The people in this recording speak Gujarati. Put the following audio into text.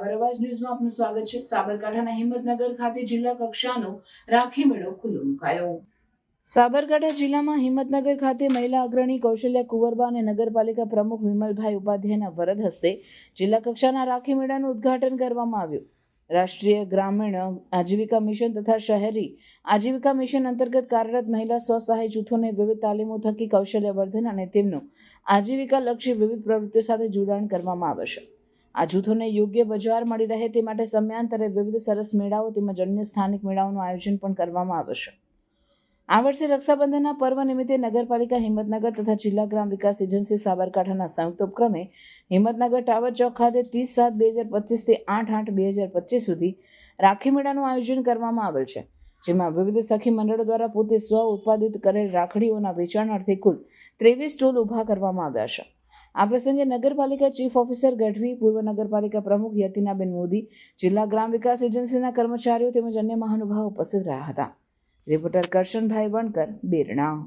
અવાજ ન્યૂઝમાં આપનું સ્વાગત છે. સાબરકાંઠાના હિંમતનગર ખાતે જિલ્લા કક્ષાનો રાખી મેળો ખુલ્લો મુકાયો. સાબરકાંઠા જિલ્લામાં હિંમતનગર ખાતે મહિલા અગ્રણી કૌશલ્ય કુંવરબા અને નગરપાલિકા પ્રમુખ વિમલભાઈ ઉપાધ્યાયના વરદ હસ્તે જિલ્લા કક્ષાના રાખી મેળાનું ઉદ્ઘાટન કરવામાં આવ્યું. રાષ્ટ્રીય ગ્રામીણ આજીવિકા મિશન તથા શહેરી આજીવિકા મિશન અંતર્ગત કાર્યરત મહિલા સ્વસહાય જૂથોને વિવિધ તાલીમો થકી કૌશલ્યવર્ધન અને તેમનું આજીવિકા લક્ષી વિવિધ પ્રવૃત્તિઓ સાથે જોડાણ કરવામાં આવશે આ જૂથોને યોગ્ય બજાર મળી રહે તે માટે સમયાંતરે વિવિધ સરસ મેળાઓ તેમજ અન્ય સ્થાનિક મેળાઓનું આયોજન પણ કરવામાં આવશે આ વર્ષે રક્ષાબંધનના પર્વ નિમિત્તે નગરપાલિકા હિંમતનગર તથા જિલ્લા ગ્રામ વિકાસ એજન્સી સાબરકાંઠાના સંયુક્ત ઉપક્રમે હિંમતનગર ટાવર ચોક ખાતે ત્રીસ સાત બે હજાર પચીસથી આઠ આઠ બે હજાર પચીસ સુધી રાખી મેળાનું આયોજન કરવામાં આવેલ છે, જેમાં વિવિધ સખી મંડળો દ્વારા પોતે સ્વ ઉત્પાદિત કરેલ રાખડીઓના વેચાણ અર્થે કુલ ત્રેવીસ સ્ટોલ ઊભા કરવામાં આવ્યા છે. આ પ્રસંગે નગરપાલિકા ચીફ ઓફિસર ગઢવી, પૂર્વ નગરપાલિકા પ્રમુખ યતિનાબેન મોદી, જિલ્લા ગ્રામ વિકાસ એજન્સીના કર્મચારીઓ તેમજ અન્ય મહાનુભાવો ઉપસ્થિત રહ્યા હતા. રિપોર્ટર કરશનભાઈ વણકર, બેરણા.